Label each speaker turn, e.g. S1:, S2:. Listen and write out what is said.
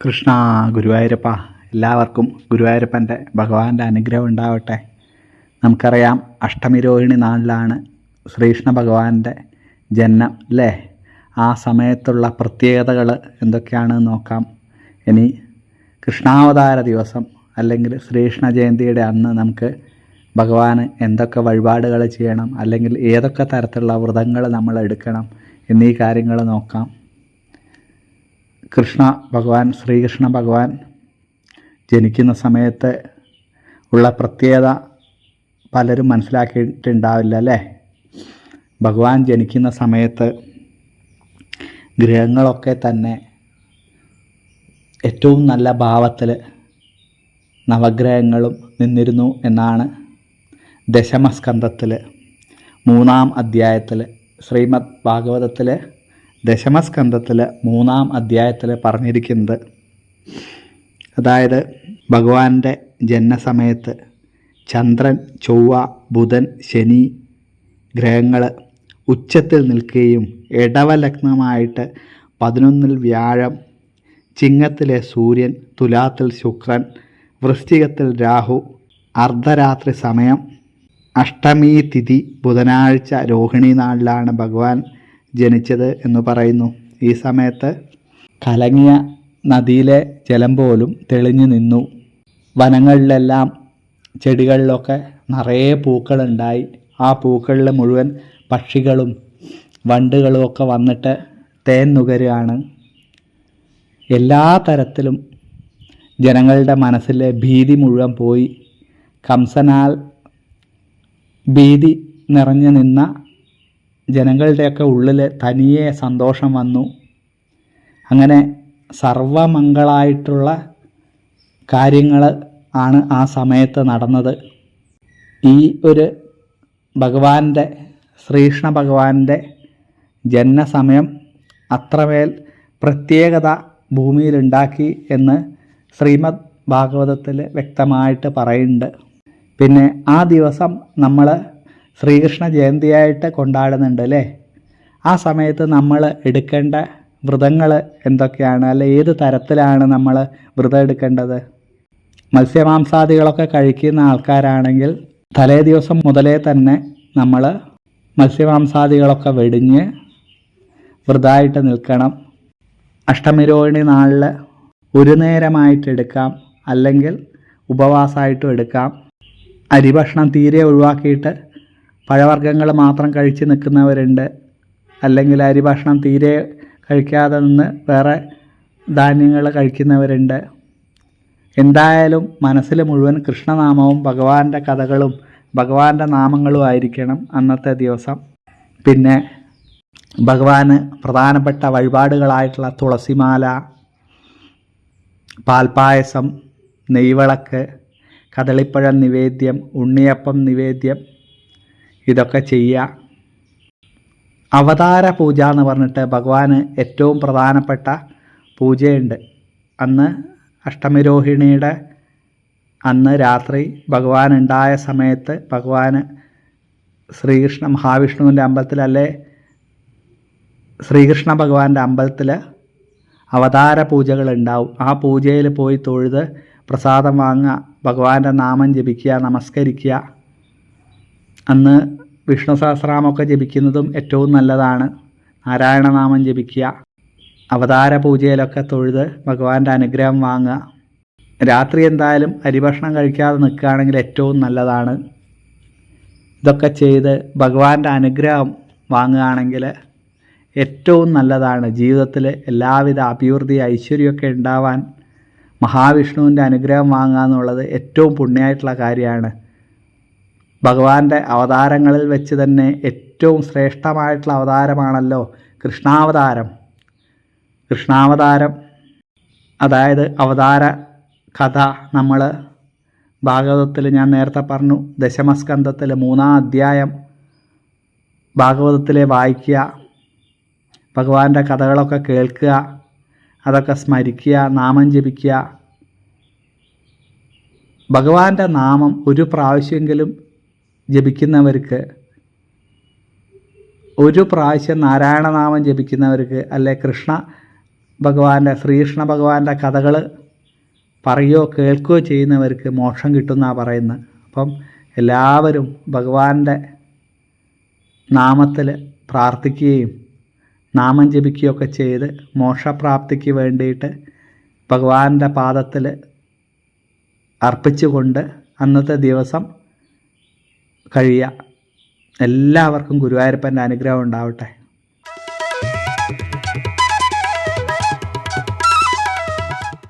S1: കൃഷ്ണ ഗുരുവായൂരപ്പ എല്ലാവർക്കും ഗുരുവായൂരപ്പന്റെ ഭഗവാന്റെ അനുഗ്രഹം ഉണ്ടാവട്ടെ. നമുക്കറിയാം അഷ്ടമി രോഹിണി നാളിലാണ് ശ്രീകൃഷ്ണ ഭഗവാന്റെ ജന്മം അല്ലേ? ആ സമയത്തുള്ള പ്രത്യേകതകൾ എന്തൊക്കെയാണ് നോക്കാം. ഇനി കൃഷ്ണാവതാര ദിവസം അല്ലെങ്കിൽ ശ്രീകൃഷ്ണ ജയന്തിയുടെ അന്ന് നമുക്ക് ഭഗവാന് എന്തൊക്കെ വഴിപാടുകൾ ചെയ്യണം അല്ലെങ്കിൽ ഏതൊക്കെ തരത്തിലുള്ള വ്രതങ്ങൾ നമ്മൾ എടുക്കണം എന്നീ കാര്യങ്ങൾ നോക്കാം. കൃഷ്ണ ഭഗവാൻ ശ്രീകൃഷ്ണ ഭഗവാൻ ജനിക്കുന്ന സമയത്ത് ഉള്ള പ്രത്യേകത പലരും മനസ്സിലാക്കിയിട്ടുണ്ടാവില്ല അല്ലേ? ഭഗവാൻ ജനിക്കുന്ന സമയത്ത് ഗ്രഹങ്ങളൊക്കെ തന്നെ ഏറ്റവും നല്ല ഭാവത്തിൽ നവഗ്രഹങ്ങളും നിന്നിരുന്നു എന്നാണ് ദശമസ്കന്ധത്തിൽ മൂന്നാം അധ്യായത്തിൽ ശ്രീമദ് ഭാഗവതത്തിൽ ദശമസ്കന്ധത്തിൽ മൂന്നാം അധ്യായത്തിൽ പറഞ്ഞിരിക്കുന്നത് അതായത് ഭഗവാന്റെ ജനനസമയത്ത് ചന്ദ്രൻ ചൊവ്വ ബുധൻ ശനി ഗ്രഹങ്ങൾ ഉച്ചത്തിൽ നിൽക്കുകയും ഇടവലഗ്നമായിട്ട് പതിനൊന്നിൽ വ്യാഴം ചിങ്ങത്തിലെ സൂര്യൻ തുലാത്തിൽ ശുക്രൻ വൃശ്ചികത്തിൽ രാഹു അർദ്ധരാത്രി സമയം അഷ്ടമി തിഥി ബുധനാഴ്ച രോഹിണി നാളിലാണ് ഭഗവാൻ ജനിച്ചത് എന്ന് പറയുന്നു. ഈ സമയത്ത് കലങ്ങിയ നദിയിലെ ജലം പോലും തെളിഞ്ഞു നിന്നു. വനങ്ങളിലെല്ലാം ചെടികളിലൊക്കെ നിറയെ പൂക്കളുണ്ടായി. ആ പൂക്കളിൽ മുഴുവൻ പക്ഷികളും വണ്ടുകളും ഒക്കെ വന്നിട്ട് തേൻ നുകരുകയാണ്. എല്ലാ തരത്തിലും ജനങ്ങളുടെ മനസ്സിലെ ഭീതി മുഴുവൻ പോയി. കംസനാൽ ഭീതി നിറഞ്ഞു നിന്ന ജനങ്ങളുടെയൊക്കെ ഉള്ളിൽ തനിയെ സന്തോഷം വന്നു. അങ്ങനെ സർവമംഗളായിട്ടുള്ള കാര്യങ്ങൾ ആണ് ആ സമയത്ത് നടന്നത്. ഈ ഒരു ഭഗവാന്റെ ശ്രീകൃഷ്ണ ഭഗവാന്റെ ജനനസമയം അത്രമേൽ പ്രത്യേകത ഭൂമിയിലുണ്ടാക്കി എന്ന് ശ്രീമദ് ഭാഗവതത്തിൽ വ്യക്തമായിട്ട് പറയുന്നുണ്ട്. പിന്നെ ആ ദിവസം നമ്മൾ ശ്രീകൃഷ്ണ ജയന്തിയായിട്ട് കൊണ്ടാടുന്നുണ്ട് അല്ലേ? ആ സമയത്ത് നമ്മൾ എടുക്കേണ്ട വ്രതങ്ങൾ എന്തൊക്കെയാണ്? അല്ലെ ഏത് തരത്തിലാണ് നമ്മൾ വ്രതം എടുക്കേണ്ടത്? മത്സ്യമാംസാദികളൊക്കെ കഴിക്കുന്ന ആൾക്കാരാണെങ്കിൽ തലേ ദിവസം മുതലേ തന്നെ നമ്മൾ മത്സ്യമാംസാദികളൊക്കെ വെടിഞ്ഞ് വ്രതമായിട്ട് നിൽക്കണം. അഷ്ടമിരോഹിണി നാളിൽ ഒരു നേരമായിട്ട് എടുക്കാം. അല്ലെങ്കിൽ ഉപവാസമായിട്ടും എടുക്കാം. അരിഭക്ഷണം തീരെ ഒഴിവാക്കിയിട്ട് പഴവർഗങ്ങൾ മാത്രം കഴിച്ച് നിൽക്കുന്നവരുണ്ട്. അല്ലെങ്കിൽ അരി ഭക്ഷണം തീരെ കഴിക്കാതെ നിന്ന് വേറെ ധാന്യങ്ങൾ കഴിക്കുന്നവരുണ്ട്. എന്തായാലും മനസ്സിൽ മുഴുവൻ കൃഷ്ണനാമവും ഭഗവാന്റെ കഥകളും ഭഗവാന്റെ നാമങ്ങളും ആയിരിക്കണം അന്നത്തെ ദിവസം. പിന്നെ ഭഗവാന് പ്രധാനപ്പെട്ട വഴിപാടുകളായിട്ടുള്ള തുളസിമാല പാൽപ്പായസം നെയ്വിളക്ക് കദളിപ്പഴം നിവേദ്യം ഉണ്ണിയപ്പം നിവേദ്യം ഇതൊക്കെ ചെയ്യുക അവതാര പൂജ എന്ന് പറഞ്ഞിട്ട് ഭഗവാന് ഏറ്റവും പ്രധാനപ്പെട്ട പൂജയുണ്ട്. അന്ന് അഷ്ടമിരോഹിണിയുടെ അന്ന് രാത്രി ഭഗവാൻ ഉണ്ടായ സമയത്ത് ഭഗവാന് ശ്രീകൃഷ്ണ മഹാവിഷ്ണുവിന്റെ അമ്പലത്തിൽ അല്ലെ ശ്രീകൃഷ്ണ ഭഗവാന്റെ അമ്പലത്തിൽ അവതാര പൂജകൾ ഉണ്ടാവും ആ പൂജയിൽ പോയി തൊഴുത് പ്രസാദം വാങ്ങുക ഭഗവാന്റെ നാമം ജപിക്കുക നമസ്കരിക്കുക. അന്ന് വിഷ്ണു സഹസ്രാമൊക്കെ ജപിക്കുന്നതും ഏറ്റവും നല്ലതാണ്. നാരായണനാമം ജപിക്കുക അവതാര പൂജയിലൊക്കെ തൊഴുത് ഭഗവാന്റെ അനുഗ്രഹം വാങ്ങുക. രാത്രി എന്തായാലും അരിഭക്ഷണം കഴിക്കാതെ നിൽക്കുകയാണെങ്കിൽ ഏറ്റവും നല്ലതാണ്. ഇതൊക്കെ ചെയ്ത് ഭഗവാന്റെ അനുഗ്രഹം വാങ്ങുകയാണെങ്കിൽ ഏറ്റവും നല്ലതാണ്. ജീവിതത്തിൽ എല്ലാവിധ അഭിവൃദ്ധി ഐശ്വര്യമൊക്കെ ഉണ്ടാവാൻ മഹാവിഷ്ണുവിന്റെ അനുഗ്രഹം വാങ്ങുക എന്നുള്ളത് ഏറ്റവും പുണ്യമായിട്ടുള്ള കാര്യമാണ്. ഭഗവാന്റെ അവതാരങ്ങളിൽ വെച്ച് തന്നെ ഏറ്റവും ശ്രേഷ്ഠമായിട്ടുള്ള അവതാരമാണല്ലോ കൃഷ്ണാവതാരം. കൃഷ്ണാവതാരം അതായത് അവതാര കഥ നമ്മൾ ഭാഗവതത്തിൽ ഞാൻ നേരത്തെ പറഞ്ഞു ദശമസ്കന്ധത്തിൽ മൂന്നാം അധ്യായം ഭാഗവതത്തിലെ വായിക്കുക ഭഗവാന്റെ കഥകളൊക്കെ കേൾക്കുക അതൊക്കെ സ്മരിക്കുക നാമം ജപിക്കുക. ഭഗവാന്റെ നാമം ഒരു പ്രാവശ്യമെങ്കിലും ജപിക്കുന്നവർക്ക് ഒരു പ്രാവശ്യം നാരായണനാമം ജപിക്കുന്നവർക്ക് അല്ലെ കൃഷ്ണ ഭഗവാന്റെ ശ്രീകൃഷ്ണ ഭഗവാന്റെ കഥകൾ പറയുകയോ കേൾക്കുകയോ ചെയ്യുന്നവർക്ക് മോക്ഷം കിട്ടുമെന്നാണ് പറയുന്നത് അപ്പം എല്ലാവരും ഭഗവാന്റെ നാമത്തിൽ പ്രാർത്ഥിക്കുകയും നാമം ജപിക്കുകയൊക്കെ ചെയ്ത് മോക്ഷപ്രാപ്തിക്ക് വേണ്ടിയിട്ട് ഭഗവാന്റെ പാദത്തിൽ അർപ്പിച്ചുകൊണ്ട് അന്നത്തെ ദിവസം കഴിയുക. എല്ലാവർക്കും ഗുരുവായൂരപ്പന്റെ അനുഗ്രഹം ഉണ്ടാവട്ടെ.